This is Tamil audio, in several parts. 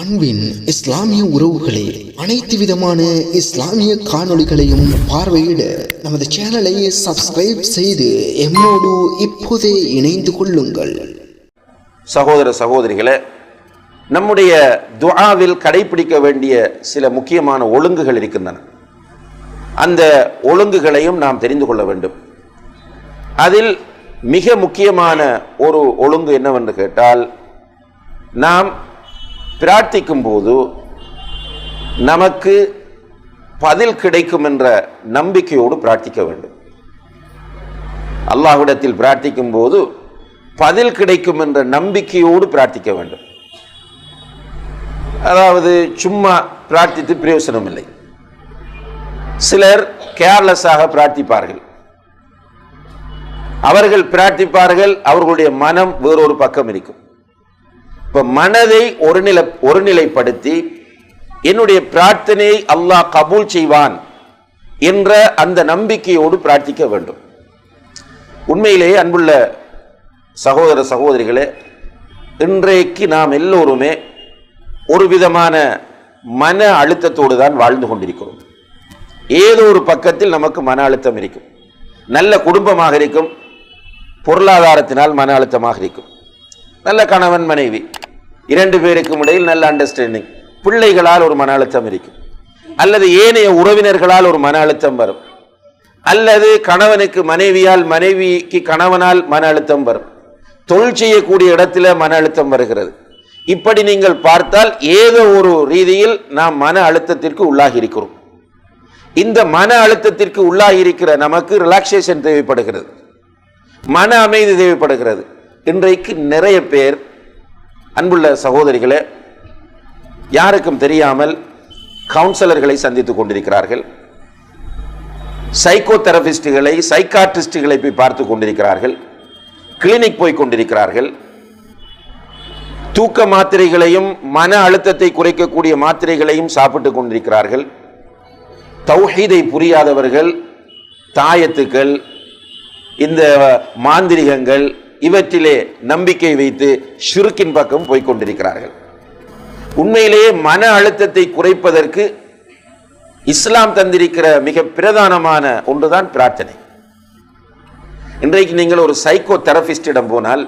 அன்பின் இஸ்லாமிய உறவுகளே அனைத்து விதமான இஸ்லாமிய காணொளிகளையும் பார்வையிட நமது சேனலை சப்ஸ்கிரைப் செய்து எம்மோடு இப்போதே இணைந்து கொள்ளுங்கள். சகோதர சகோதரிகளே நம்முடைய துஆவில் கடைபிடிக்க வேண்டிய சில முக்கியமான ஒழுங்குகள் இருக்கின்றன. அந்த ஒழுங்குகளையும் நாம் தெரிந்து கொள்ள வேண்டும். அதில் மிக முக்கியமான ஒரு ஒழுங்கு என்னவென்று கேட்டால் நாம் பிரார்த்திக்கும் போது நமக்கு பதில் கிடைக்கும் என்ற நம்பிக்கையோடு பிரார்த்திக்க வேண்டும். அல்லாஹ்விடத்தில் பிரார்த்திக்கும் போது பதில் கிடைக்கும் என்ற நம்பிக்கையோடு பிரார்த்திக்க வேண்டும். அதாவது சும்மா பிரார்த்தித்து பிரயோசனம் இல்லை சிலர் கேர்லெஸ்ஸாக பிரார்த்திப்பார்கள். அவர்கள் பிரார்த்திப்பார்கள் அவர்களுடைய மனம் வேறொரு பக்கம் இருக்கும். இப்போ மனதை ஒருநிலை ஒருநிலைப்படுத்தி என்னுடைய பிரார்த்தனையை அல்லாஹ் கபூல் செய்வான் என்ற அந்த நம்பிக்கையோடு பிரார்த்திக்க வேண்டும். உண்மையிலேயே அன்புள்ள சகோதர சகோதரிகளே இன்றைக்கு நாம் எல்லோருமே ஒரு விதமான மன அழுத்தத்தோடு தான் வாழ்ந்து கொண்டிருக்கிறோம். ஏதோ ஒரு பக்கத்தில் நமக்கு மன அழுத்தம் இருக்கும். நல்ல குடும்பமாக இருக்கும். பொருளாதாரத்தினால் மன அழுத்தமாக இருக்கும். நல்ல கணவன் மனைவி இரண்டு பேருக்கும் இடையில் நல்ல அண்டர்ஸ்டாண்டிங் பிள்ளைகளால் ஒரு மன அழுத்தம் இருக்கும். அல்லது ஏனைய உறவினர்களால் ஒரு மன அழுத்தம் வரும். அல்லது கணவனுக்கு மனைவியால் மனைவிக்கு கணவனால் மன அழுத்தம் வரும். தொழில் செய்யக்கூடிய இடத்துல மன அழுத்தம் வருகிறது. இப்படி நீங்கள் பார்த்தால் ஏதோ ஒரு ரீதியில் நாம் மன அழுத்தத்திற்கு உள்ளாகி இருக்கிறோம். இந்த மன அழுத்தத்திற்கு உள்ளாகி இருக்கிற நமக்கு ரிலாக்ஸேஷன் தேவைப்படுகிறது. மன அமைதி தேவைப்படுகிறது. இன்றைக்கு நிறைய பேர் அன்புள்ள சகோதரிகளே யாருக்கும் தெரியாமல் கவுன்சிலர்களை சந்தித்துக் கொண்டிருக்கிறார்கள். சைக்கோ தெரபிஸ்டுகளை சைக்காட்ரிஸ்டுகளை போய் பார்த்து கொண்டிருக்கிறார்கள். கிளினிக் போய் கொண்டிருக்கிறார்கள். தூக்க மாத்திரைகளையும் மன அழுத்தத்தை குறைக்கக்கூடிய மாத்திரைகளையும் சாப்பிட்டு கொண்டிருக்கிறார்கள். தௌஹீதை புரியாதவர்கள் தாயத்துக்கள் இந்த மாந்திரிகங்கள் இவற்றிலே நம்பிக்கை வைத்து ஷிருக்கின் பக்கம் போய்கொண்டிருக்கிறார்கள் உண்மையிலேயே மன அழுத்தத்தை குறைப்பதற்கு இஸ்லாம் தந்திருக்கிற மிக பிரதானமான ஒன்றுதான் பிரார்த்தனை. இன்றைக்கு நீங்கள் ஒரு சைக்கோ தெரபிஸ்டிடம் போனால்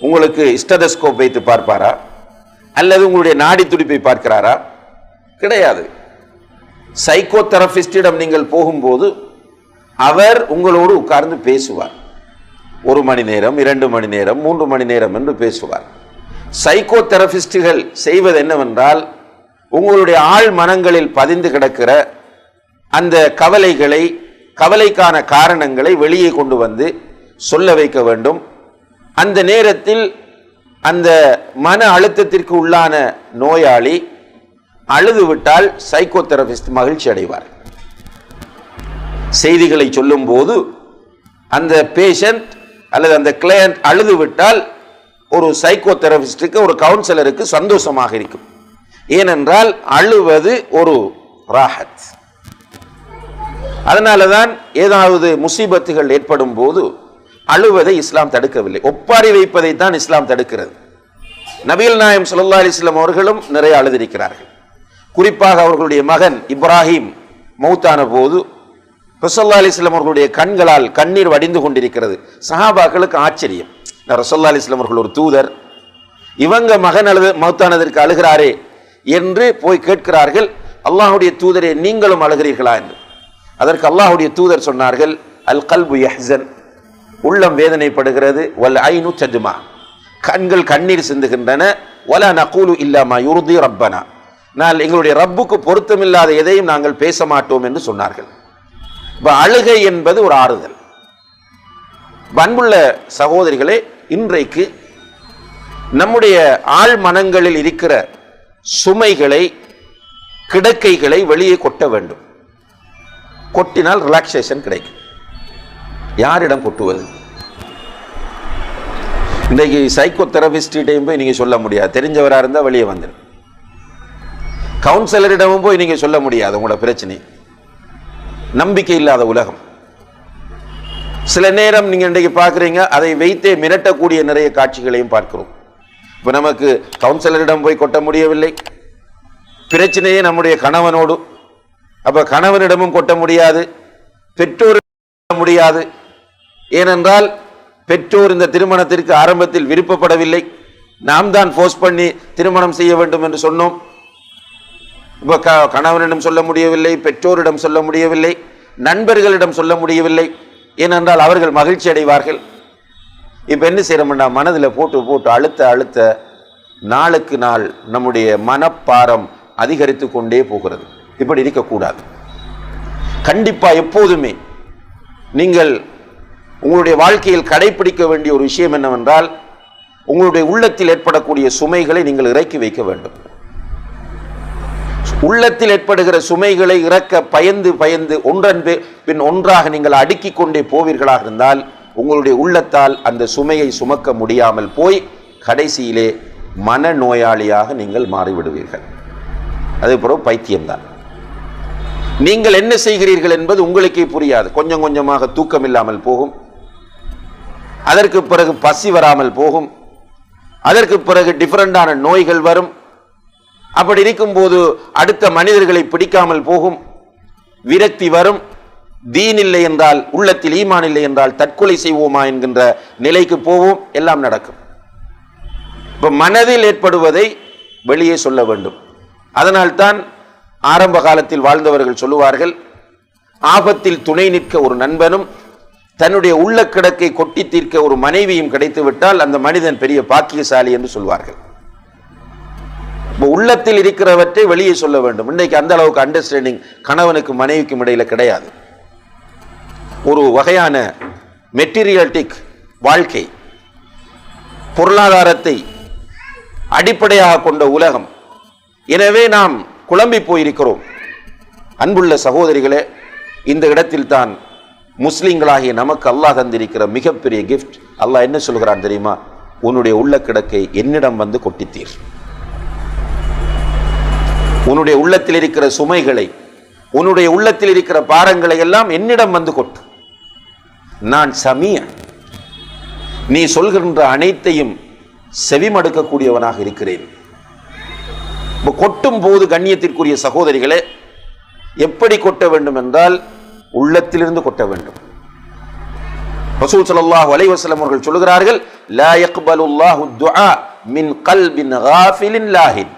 உங்களுக்கு ஸ்டெதஸ்கோப் வைத்து பார்ப்பாரா? அல்லது உங்களுடைய நாடி துடிப்பை பார்க்கிறாரா? கிடையாது. சைக்கோ தெரபிஸ்டிடம் நீங்கள் போகும்போது அவர் உங்களோடு உட்கார்ந்து பேசுவார். ஒரு மணி நேரம் இரண்டு மணி நேரம் மூன்று மணி நேரம் என்று பேசுவார். சைக்கோ தெரபிஸ்டுகள் செய்வது என்னவென்றால் உங்களுடைய ஆள் மனங்களில் பதிந்து கிடக்கிற அந்த கவலைகளை கவலைக்கான காரணங்களை வெளியே கொண்டு வந்து சொல்ல வைக்க வேண்டும். அந்த நேரத்தில் அந்த மன அழுத்தத்திற்கு உள்ளான நோயாளி அழுது விட்டால் சைக்கோ தெரபிஸ்ட் மகிழ்ச்சி அடைவார். செய்திகளை சொல்லும்போது அந்த பேஷண்ட் அல்லது அந்த கிளையண்ட் அழுது விட்டால் ஒரு சைக்கோ தெரபிஸ்டுக்கு ஒரு கவுன்சிலருக்கு சந்தோஷமாக இருக்கும். ஏனென்றால் அழுவது ஒரு ராஹத். அதனால தான் ஏதாவது முசீபத்துகள் ஏற்படும் போது அழுவதை இஸ்லாம் தடுக்கவில்லை. ஒப்பாரி வைப்பதை தான் இஸ்லாம் தடுக்கிறது. நபீல் நாயம் சுல்லா அலிஸ்லாம் அவர்களும் நிறைய அழுதிருக்கிறார்கள். குறிப்பாக அவர்களுடைய மகன் இப்ராஹிம் மௌத்தான போது ரசல்லா அலிஸ்லாம் அவர்களுடைய கண்களால் கண்ணீர் வடிந்து கொண்டிருக்கிறது. சஹாபாக்களுக்கு ஆச்சரியம். ரசல்லா அலிஸ்லாம் அவர்கள் ஒரு தூதர். இவங்க மகன் அழுது மௌத்தானதற்கு அழுகிறாரே என்று போய் கேட்கிறார்கள். அல்லாஹுடைய தூதரே நீங்களும் அழுகிறீர்களா என்று. அதற்கு அல்லாஹுடைய தூதர் சொன்னார்கள் அல் கல்பு யஹன் உள்ளம் வேதனைப்படுகிறது. வல் ஐநு சஜ்மா கண்கள் கண்ணீர் சிந்துகின்றன. வல நகூலு இல்லாமா யுருதி ரப்பனா. நான் எங்களுடைய ரப்புக்கு பொருத்தமில்லாத எதையும் நாங்கள் பேச மாட்டோம் என்று சொன்னார்கள். இப்போ அழுகை என்பது ஒரு ஆறுதல். அன்புள்ள சகோதரிகளே இன்றைக்கு நம்முடைய ஆழ் மனங்களில் இருக்கிற சுமைகளை கிடக்கைகளை வெளியே கொட்ட வேண்டும். கொட்டினால் ரிலாக்ஸேஷன் கிடைக்கும். யாரிடம் கொட்டுவது? இன்றைக்கு சைக்கோ தெரபிஸ்டிட்டையும் போய் நீங்கள் சொல்ல முடியாது. தெரிஞ்சவராக இருந்தால் வெளியே வந்துடும் கவுன்சிலரிடமும் போய் நீங்கள் சொல்ல முடியாது. உங்களோட பிரச்சனை. நம்பிக்கை இல்லாத உலகம். சில நேரம் நீங்கள் இன்றைக்கு பார்க்குறீங்க அதை வைத்தே மிரட்டக்கூடிய நிறைய காட்சிகளையும் பார்க்கிறோம். இப்போ நமக்கு கவுன்சிலரிடம் போய் கொட்ட முடியவில்லை. பிரச்சனையே நம்முடைய கணவனோடு. அப்போ கணவனிடமும் கொட்ட முடியாது. பெற்றோர் முடியாது. ஏனென்றால் பெற்றோர் இந்த திருமணத்திற்கு ஆரம்பத்தில் விருப்பப்படவில்லை. நாம் தான் ஃபோர்ஸ் பண்ணி திருமணம் செய்ய வேண்டும் என்று சொன்னோம். இப்போ க கணவனிடம் சொல்ல முடியவில்லை பெற்றோரிடம் சொல்ல முடியவில்லை நண்பர்களிடம் சொல்ல முடியவில்லை. ஏனென்றால் அவர்கள் மகிழ்ச்சி அடைவார்கள். இப்போ என்ன செய்கிறோம்னா மனதில் போட்டு போட்டு அழுத்த அழுத்த நாளுக்கு நாள் நம்முடைய மனப்பாரம் அதிகரித்து கொண்டே போகிறது. இப்படி இருக்கக்கூடாது. கண்டிப்பாக எப்போதுமே நீங்கள் உங்களுடைய வாழ்க்கையில் கடைபிடிக்க வேண்டிய ஒரு விஷயம் என்னவென்றால் உங்களுடைய உள்ளத்தில் ஏற்படக்கூடிய சுமைகளை நீங்கள் இறக்கி வைக்க வேண்டும். உள்ளத்தில் ஏற்படுகிற சுமைகளை இறக்க பயந்து பயந்து ஒன்றன் பின் ஒன்றாக நீங்கள் அடுக்கிக் கொண்டே போவீர்களாக இருந்தால் உங்களுடைய உள்ளத்தால் அந்த சுமையை சுமக்க முடியாமல் போய் கடைசியிலே மனநோயாளியாக நீங்கள் மாறிவிடுவீர்கள். அதுக்கப்புறம் பைத்தியம்தான். நீங்கள் என்ன செய்கிறீர்கள் என்பது உங்களுக்கே புரியாது. கொஞ்சம் கொஞ்சமாக தூக்கம் இல்லாமல் போகும். அதற்கு பிறகு பசி வராமல் போகும். அதற்கு பிறகு டிஃப்ரெண்டான நோய்கள் வரும். அப்படி இருக்கும்போது அடுத்த மனிதர்களை பிடிக்காமல் போகும். விரக்தி வரும். தீன் இல்லை என்றால் உள்ளத்தில் ஈமான் இல்லை என்றால் தற்கொலை செய்வோமா என்கின்ற நிலைக்கு போவோம். எல்லாம் நடக்கும். இப்போ மனதில் ஏற்படுவதை வெளியே சொல்ல வேண்டும். அதனால்தான் ஆரம்ப காலத்தில் வாழ்ந்தவர்கள் சொல்லுவார்கள் ஆபத்தில் துணை நிற்க ஒரு நண்பனும் தன்னுடைய உள்ள கிடக்கை கொட்டி தீர்க்க ஒரு மனைவியும் கிடைத்துவிட்டால் அந்த மனிதன் பெரிய பாக்கியசாலி என்று சொல்வார்கள். இப்போ உள்ளத்தில் இருக்கிறவற்றை வெளியே சொல்ல வேண்டும். இன்னைக்கு அந்த அளவுக்கு அண்டர்ஸ்டாண்டிங் கணவனுக்கு மனைவிக்கும் இடையில கிடையாது. ஒரு வகையான மெட்டீரியல்டிக் வாழ்க்கை பொருளாதாரத்தை அடிப்படையாக கொண்ட உலகம். எனவே நாம் குழம்பி போயிருக்கிறோம். அன்புள்ள சகோதரிகளே இந்த இடத்தில் தான் முஸ்லீம்களாகிய நமக்கு அல்லாஹ் தந்திருக்கிற மிகப்பெரிய கிஃப்ட் அல்லாஹ் என்ன சொல்கிறான் தெரியுமா? உன்னுடைய உள்ள கிடக்கை என்னிடம் வந்து கொட்டித்தீர். உன்னுடைய உள்ளத்தில் இருக்கிற சுமைகளை உன்னுடைய உள்ளத்தில் இருக்கிற பாரங்களை எல்லாம் என்னிடம் வந்து கொட்டு. நான் சமிய நீ சொல்கின்ற அனைத்தையும் செவிமடுக்கக்கூடியவனாக இருக்கிறேன். கொட்டும் போது கண்ணியத்திற்குரிய சகோதரிகளே எப்படி கொட்ட வேண்டும் என்றால் உள்ளத்திலிருந்து கொட்ட வேண்டும். ரசூல் சல்லாஹ் அலைவசலம் அவர்கள் சொல்கிறார்கள் லா யக்பலுல்லாஹு துஆ மின் கல்பின் காஃபிலின் லாஹின்.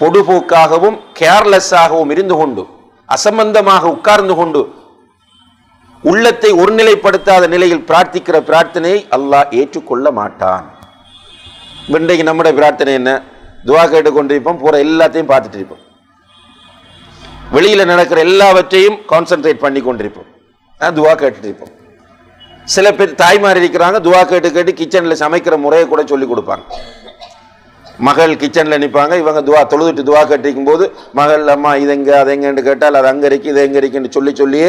பொடுபோக்காகவும் கேர்லெஸ்ஸாகவும் இருந்து கொண்டு அசம்பந்தமாக உட்கார்ந்து கொண்டு உள்ளத்தை ஒருநிலைப்படுத்தாத நிலையில் பிரார்த்திக்கிற பிரார்த்தனையை அல்லாஹ் ஏற்றுக்கொள்ள மாட்டான். இன்றைக்கு நம்முடைய பிரார்த்தனை என்ன? துவா கேட்டு கொண்டிருப்போம் பூரா எல்லாத்தையும் பார்த்துட்டு இருப்போம் வெளியில நடக்கிற எல்லாவற்றையும் கான்சென்ட்ரேட் பண்ணி கொண்டிருப்போம். அஹ் துவா கேட்டுட்டு இருப்போம் சில பேர் தாய்மார் இருக்கிறாங்க துவா கேட்டு கேட்டு கிச்சன்ல சமைக்கிற முறையை கூட சொல்லி கொடுப்பாங்க. மகள் கிச்சனில் நிற்பாங்க இவங்க துவா தொழுதுட்டு துவா கட்டிக்கும் போது மகள் அம்மா இது எங்க அது எங்கன்னு கேட்டால் அது அங்கே இருக்கு இது எங்கே இருக்குன்னு சொல்லி சொல்லியே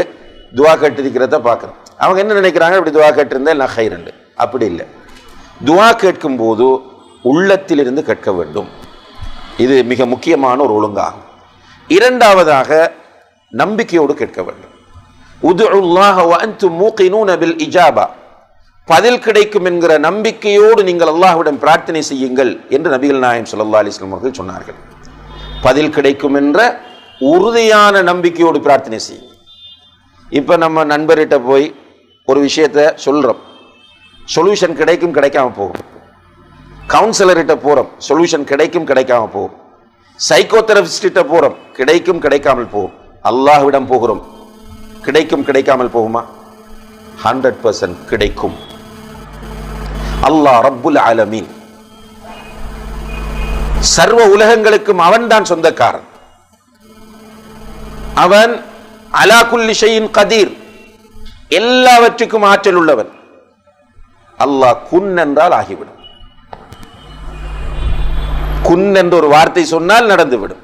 துவா கட்டிருக்கிறத பார்க்குறோம். அவங்க என்ன நினைக்கிறாங்க? இப்படி துவா கட்டிருந்தேன் நான் ஹைரண்டு அப்படி இல்லை. துவா கேட்கும் போது உள்ளத்திலிருந்து கேட்க வேண்டும். இது மிக முக்கியமான ஒரு ஒழுங்காகும். இரண்டாவதாக நம்பிக்கையோடு கேட்க வேண்டும். உதுல்லாஹ வ அன்தும் மூகினூன பில் இஜாபா. பதில் கிடைக்கும் என்கிற நம்பிக்கையோடு நீங்கள் அல்லாஹ்விடம் பிரார்த்தனை செய்யுங்கள் என்று நபிகள் நாயம் ஸல்லல்லாஹு அலிஸ்லாம் அவர்கள் சொன்னார்கள். பதில் கிடைக்கும் என்ற உறுதியான நம்பிக்கையோடு பிரார்த்தனை செய்யுங்கள். இப்போ நம்ம நண்பர்கிட்ட போய் ஒரு விஷயத்த சொல்கிறோம் சொல்யூஷன் கிடைக்கும் கிடைக்காம போகும். கவுன்சிலர்கிட்ட போகிறோம் சொல்யூஷன் கிடைக்கும் கிடைக்காம போகும். சைக்கோதெரபிஸ்ட போகிறோம் கிடைக்கும் கிடைக்காமல் போகும். அல்லாஹ்விடம் போகிறோம். கிடைக்கும் கிடைக்காமல் போகுமா? ஹண்ட்ரட் பர்சன்ட் கிடைக்கும். அல்லாஹ் ரப்புல் ஆலமீன். சர்வ உலகங்களுக்கும் அவன்தான் சொந்தக்காரன். அவன் அலா கதீர். எல்லாவற்றுக்கும் ஆற்றல் உள்ளவன். அல்லாஹ் குன் என்றால் ஆகிவிடும். குன் என்ற ஒரு வார்த்தை சொன்னால் நடந்துவிடும்.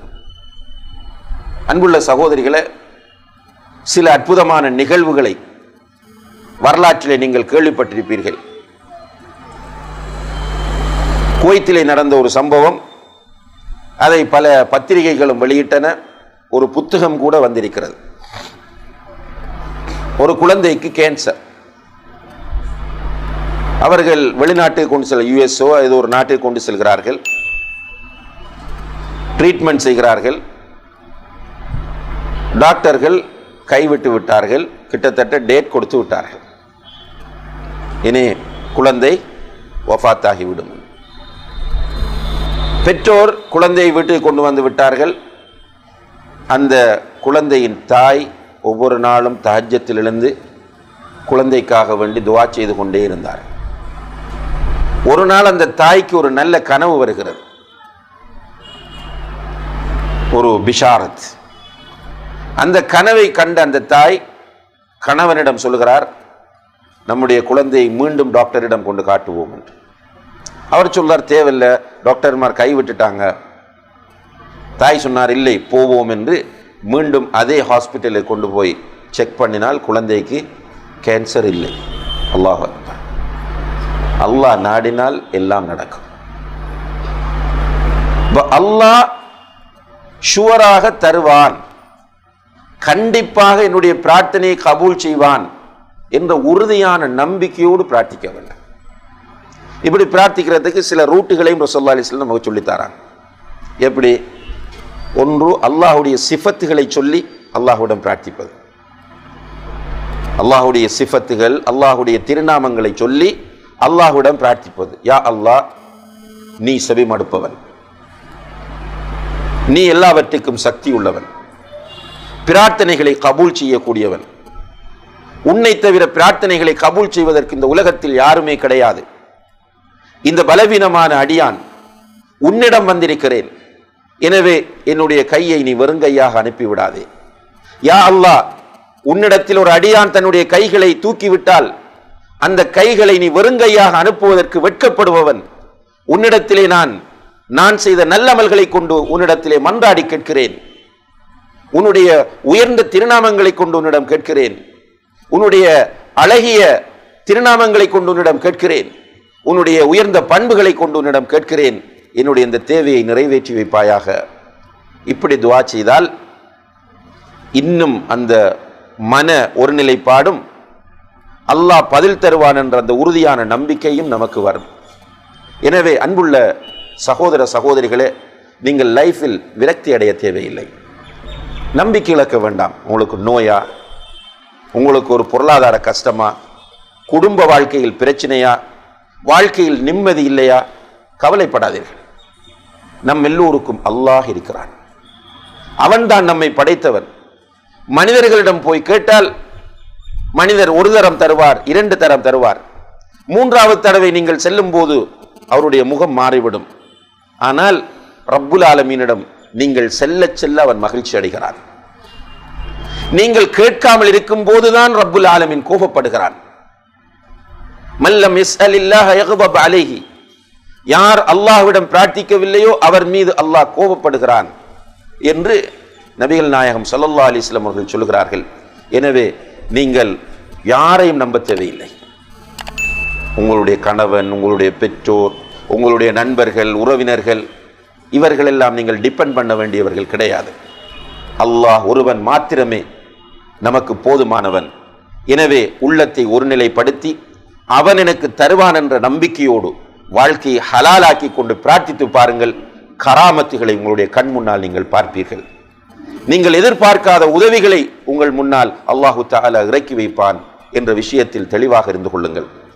அன்புள்ள சகோதரிகளை சில அற்புதமான நிகழ்வுகளை வரலாற்றிலே நீங்கள் கேள்விப்பட்டிருப்பீர்கள். குவைத்திலே நடந்த ஒரு சம்பவம். அதை பல பத்திரிகைகளும் வெளியிட்டன. ஒரு புத்தகம் கூட வந்திருக்கிறது. ஒரு குழந்தைக்கு கேன்சர் அவர்கள் வெளிநாட்டுக்கு கொண்டு செல்ல யுஎஸ்ஓ இது ஒரு நாட்டுக்கு கொண்டு செல்கிறார்கள். ட்ரீட்மெண்ட் செய்கிறார்கள். டாக்டர்கள் கைவிட்டு விட்டார்கள். கிட்டத்தட்ட டேட் கொடுத்து விட்டார்கள். இனி குழந்தை ஒஃபாத்தாகிவிடும் பெற்றோர் குழந்தையை வீட்டுக்கு கொண்டு வந்து விட்டார்கள். அந்த குழந்தையின் தாய் ஒவ்வொரு நாளும் தஹஜத்தில் எழுந்து குழந்தைக்காக வேண்டி துவா செய்து கொண்டே இருந்தார். ஒரு நாள் அந்த தாய்க்கு ஒரு நல்ல கனவு வருகிறது. ஒரு பிஷாரத். அந்த கனவை கண்ட அந்த தாய் கணவனிடம் சொல்கிறார் நம்முடைய குழந்தையை மீண்டும் டாக்டரிடம் கொண்டு காட்டுவோம் என்று. அவர் சொல்றார் தேவையில்லை டாக்டர்மார் கைவிட்டுட்டாங்க தாய் சொன்னார் இல்லை போவோம் என்று மீண்டும் அதே ஹாஸ்பிட்டலில் கொண்டு போய் செக் பண்ணினால் குழந்தைக்கு கேன்சர் இல்லை. அல்லாஹ் அல்லாஹ் நாடினால் எல்லாம் நடக்கும். அல்லாஹ் ஷுவராக தருவான் கண்டிப்பாக என்னுடைய பிரார்த்தனையை கபூல் செய்வான் என்ற உறுதியான நம்பிக்கையோடு பிரார்த்திக்க வேண்டும் இப்படி பிரார்த்திக்கிறதுக்கு சில ரூட்டுகளையும் ரசோல்லா அலிஸ்லாம் நமக்கு சொல்லித்தாராங்க. எப்படி? ஒன்று அல்லாஹுடைய சிஃபத்துகளை சொல்லி அல்லாஹுடன் பிரார்த்திப்பது. அல்லாஹுடைய சிஃபத்துகள் அல்லாஹுடைய திருநாமங்களை சொல்லி அல்லாஹுடன் பிரார்த்திப்பது. யா அல்லாஹ் நீ செவிமடுப்பவன். நீ எல்லாவற்றுக்கும் சக்தி உள்ளவன். பிரார்த்தனைகளை கபூல் செய்யக்கூடியவன். உன்னை தவிர பிரார்த்தனைகளை கபூல் செய்வதற்கு இந்த உலகத்தில் யாருமே கிடையாது. இந்த பலவீனமான அடியான் உன்னிடம் வந்திருக்கிறேன். எனவே என்னுடைய கையை நீ வெறுங்கையாக அனுப்பிவிடாதே. யா அல்லாஹ் உன்னிடத்தில் ஒரு அடியான் தன்னுடைய கைகளை தூக்கிவிட்டால் அந்த கைகளை நீ வெறுங்கையாக அனுப்புவதற்கு வெட்கப்படுபவன். உன்னிடத்திலே நான் நான் செய்த நல்லமல்களை கொண்டு உன்னிடத்திலே மன்றாடி கேட்கிறேன். உன்னுடைய உயர்ந்த திருநாமங்களை கொண்டு உன்னிடம் கேட்கிறேன். உன்னுடைய அழகிய திருநாமங்களை கொண்டு உன்னிடம் கேட்கிறேன். உன்னுடைய உயர்ந்த பண்புகளை கொண்டு உன்னிடம் கேட்கிறேன். என்னுடைய இந்த தேவையை நிறைவேற்றி வைப்பாயாக. இப்படி துவா செய்தால் இன்னும் அந்த மன ஒருநிலைப்பாடும் அல்லாஹ் பதில் தருவான் என்ற அந்த உறுதியான நம்பிக்கையும் நமக்கு வரும். எனவே அன்புள்ள சகோதர சகோதரிகளே நீங்கள் லைஃபில் விரக்தி அடைய தேவையில்லை. நம்பிக்கை இழக்க வேண்டாம். உங்களுக்கு நோயா உங்களுக்கு ஒரு பொருளாதார கஷ்டமா குடும்ப வாழ்க்கையில் பிரச்சனையா வாழ்க்கையில் நிம்மதி இல்லையா? கவலைப்படாதீர்கள். நம் எல்லோருக்கும் அல்லாஹ் இருக்கிறான். அவன்தான் நம்மை படைத்தவன். மனிதர்களிடம் போய் கேட்டால் மனிதர் ஒரு தரம் தருவார் இரண்டு தரம் தருவார். மூன்றாவது தடவை நீங்கள் செல்லும் போது அவருடைய முகம் மாறிவிடும். ஆனால் ரப்புல் ஆலமீனிடம் நீங்கள் செல்ல செல்ல அவன் மகிழ்ச்சி அடைகிறான். நீங்கள் கேட்காமல் இருக்கும் போதுதான் ரப்புல் ஆலமீன் கோபப்படுகிறான். மல்லம் இஸ் அலில்லாஹ் யார் அல்லாஹ்விடம் பிரார்த்திக்கவில்லையோ அவர் மீது அல்லாஹ் கோபப்படுகிறான் என்று நபிகள் நாயகம் சல்லல்லா அலிஸ்லாம் வஸல்லம் அவர்கள் சொல்கிறார்கள். எனவே நீங்கள் யாரையும் நம்ப தேவையில்லை. உங்களுடைய கணவன் உங்களுடைய பெற்றோர் உங்களுடைய நண்பர்கள் உறவினர்கள் இவர்களெல்லாம் நீங்கள் டிபெண்ட் பண்ண வேண்டியவர்கள் கிடையாது. அல்லாஹ் ஒருவன் மாத்திரமே நமக்கு போதுமானவன். எனவே உள்ளத்தை ஒருநிலைப்படுத்தி அவன் எனக்கு தருவான் என்ற நம்பிக்கையோடு வாழ்க்கையை ஹலாலாக்கி கொண்டு பிரார்த்தித்து பாருங்கள். கராமத்துகளை உங்களுடைய கண் முன்னால் நீங்கள் பார்ப்பீர்கள். நீங்கள் எதிர்பார்க்காத உதவிகளை உங்கள் முன்னால் அல்லாஹு தாலா இறக்கி வைப்பான் என்ற விஷயத்தில் தெளிவாக இருந்து கொள்ளுங்கள்.